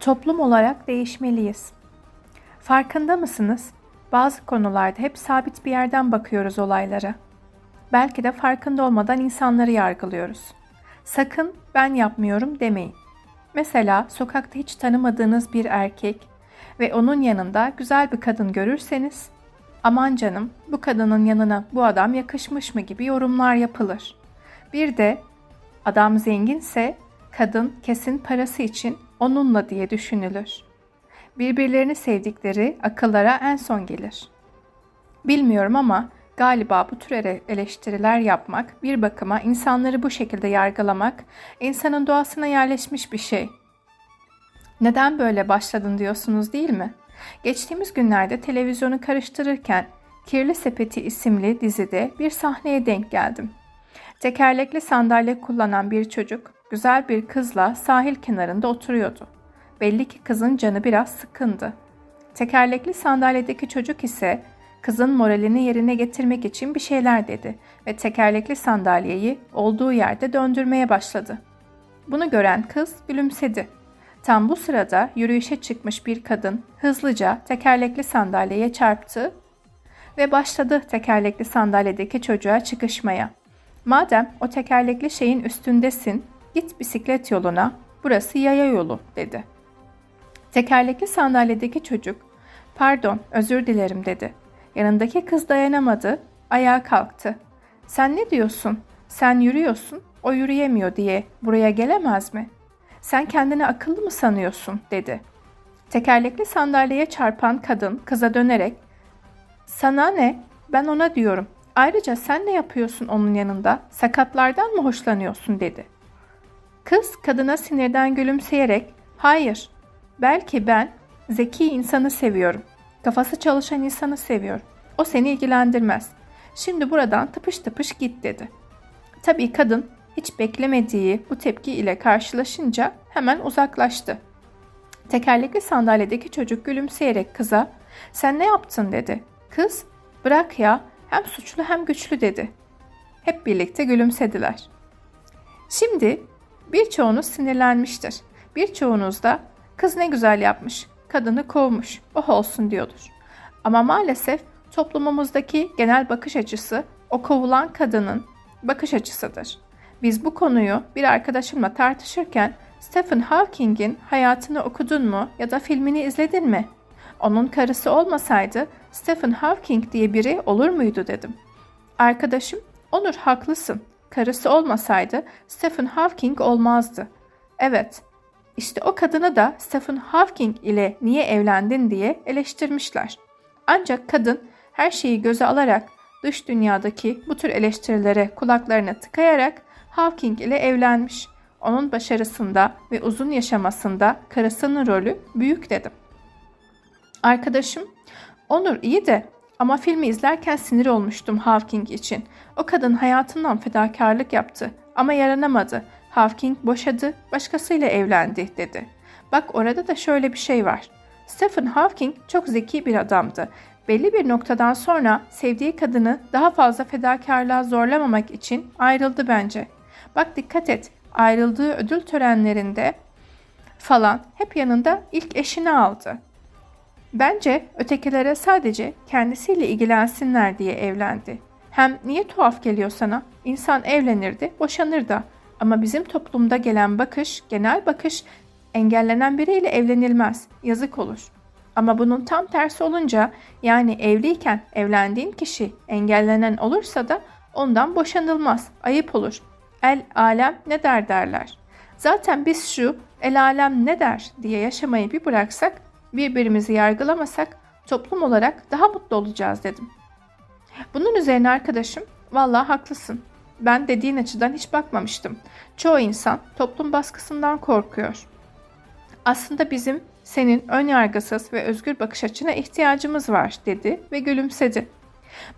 Toplum olarak değişmeliyiz. Farkında mısınız? Bazı konularda hep sabit bir yerden bakıyoruz olaylara. Belki de farkında olmadan insanları yargılıyoruz. Sakın ben yapmıyorum demeyin. Mesela sokakta hiç tanımadığınız bir erkek ve onun yanında güzel bir kadın görürseniz, aman canım bu kadının yanına bu adam yakışmış mı gibi yorumlar yapılır. Bir de adam zenginse kadın kesin parası için onunla diye düşünülür. Birbirlerini sevdikleri akıllara en son gelir. Bilmiyorum ama galiba bu tür ele- eleştiriler yapmak, bir bakıma insanları bu şekilde yargılamak insanın doğasına yerleşmiş bir şey. Neden böyle başladın diyorsunuz değil mi? Geçtiğimiz günlerde televizyonu karıştırırken Kirli Sepeti isimli dizide bir sahneye denk geldim. Tekerlekli sandalye kullanan bir çocuk güzel bir kızla sahil kenarında oturuyordu. Belli ki kızın canı biraz sıkındı. Tekerlekli sandalyedeki çocuk ise kızın moralini yerine getirmek için bir şeyler dedi ve tekerlekli sandalyeyi olduğu yerde döndürmeye başladı. Bunu gören kız gülümsedi. Tam bu sırada yürüyüşe çıkmış bir kadın hızlıca tekerlekli sandalyeye çarptı ve başladı tekerlekli sandalyedeki çocuğa çıkışmaya. Madem o tekerlekli şeyin üstündesin, git bisiklet yoluna, burası yaya yolu dedi. Tekerlekli sandalyedeki çocuk, pardon özür dilerim dedi. Yanındaki kız dayanamadı, ayağa kalktı. Sen ne diyorsun? Sen yürüyorsun, o yürüyemiyor diye buraya gelemez mi? Sen kendini akıllı mı sanıyorsun? dedi. Tekerlekli sandalyeye çarpan kadın kıza dönerek, sana ne? Ben ona diyorum. Ayrıca sen ne yapıyorsun onun yanında? Sakatlardan mı hoşlanıyorsun dedi. Kız kadına sinirden gülümseyerek hayır belki ben zeki insanı seviyorum. Kafası çalışan insanı seviyorum. O seni ilgilendirmez. Şimdi buradan tıpış tıpış git dedi. Tabii kadın hiç beklemediği bu tepki ile karşılaşınca hemen uzaklaştı. Tekerlekli sandalyedeki çocuk gülümseyerek kıza sen ne yaptın dedi. Kız bırak ya hem suçlu hem güçlü dedi. Hep birlikte gülümsediler. Şimdi birçoğunuz sinirlenmiştir. Birçoğunuz da kız ne güzel yapmış, kadını kovmuş, oh olsun diyordur. Ama maalesef toplumumuzdaki genel bakış açısı o kovulan kadının bakış açısıdır. Biz bu konuyu bir arkadaşımla tartışırken Stephen Hawking'in hayatını okudun mu ya da filmini izledin mi? Onun karısı olmasaydı Stephen Hawking diye biri olur muydu dedim. Arkadaşım, Onur haklısın. Karısı olmasaydı Stephen Hawking olmazdı. Evet, işte o kadını da Stephen Hawking ile niye evlendin diye eleştirmişler. Ancak kadın her şeyi göze alarak dış dünyadaki bu tür eleştirilere kulaklarını tıkayarak Hawking ile evlenmiş. Onun başarısında ve uzun yaşamasında karısının rolü büyük dedim. Arkadaşım, Onur iyi de ama filmi izlerken sinir olmuştum Hawking için. O kadın hayatından fedakarlık yaptı ama yaranamadı. Hawking boşadı, başkasıyla evlendi dedi. Bak orada da şöyle bir şey var. Stephen Hawking çok zeki bir adamdı. Belli bir noktadan sonra sevdiği kadını daha fazla fedakarlığa zorlamamak için ayrıldı bence. Bak dikkat et, ayrıldığı ödül törenlerinde falan hep yanında ilk eşini aldı. Bence ötekilere sadece kendisiyle ilgilensinler diye evlendi. Hem niye tuhaf geliyor sana? İnsan evlenirdi, boşanır da. Ama bizim toplumda gelen bakış, genel bakış engellenen biriyle evlenilmez. Yazık olur. Ama bunun tam tersi olunca yani evliyken evlendiğin kişi engellenen olursa da ondan boşanılmaz. Ayıp olur. El alem ne der derler. Zaten biz şu el alem ne der diye yaşamayı bir bıraksak birbirimizi yargılamasak toplum olarak daha mutlu olacağız dedim. Bunun üzerine arkadaşım vallahi haklısın. Ben dediğin açıdan hiç bakmamıştım. Çoğu insan toplum baskısından korkuyor. Aslında bizim senin ön yargısız ve özgür bakış açına ihtiyacımız var dedi ve gülümsedi.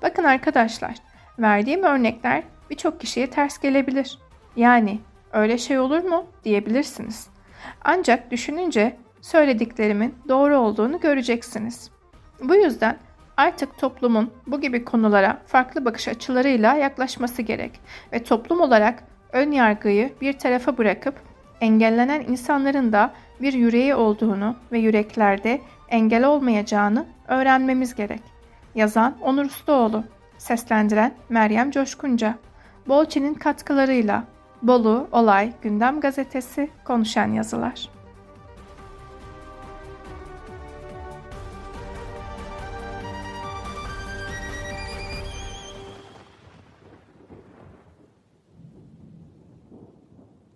Bakın arkadaşlar, verdiğim örnekler birçok kişiye ters gelebilir. Yani öyle şey olur mu diyebilirsiniz. Ancak düşününce söylediklerimin doğru olduğunu göreceksiniz. Bu yüzden artık toplumun bu gibi konulara farklı bakış açılarıyla yaklaşması gerek ve toplum olarak ön yargıyı bir tarafa bırakıp engellenen insanların da bir yüreği olduğunu ve yüreklerde engel olmayacağını öğrenmemiz gerek. Yazan Onur Ustaoğlu, seslendiren Meryem Coşkunca. Bolçe'nin katkılarıyla Bolu Olay Gündem Gazetesi konuşan yazılar.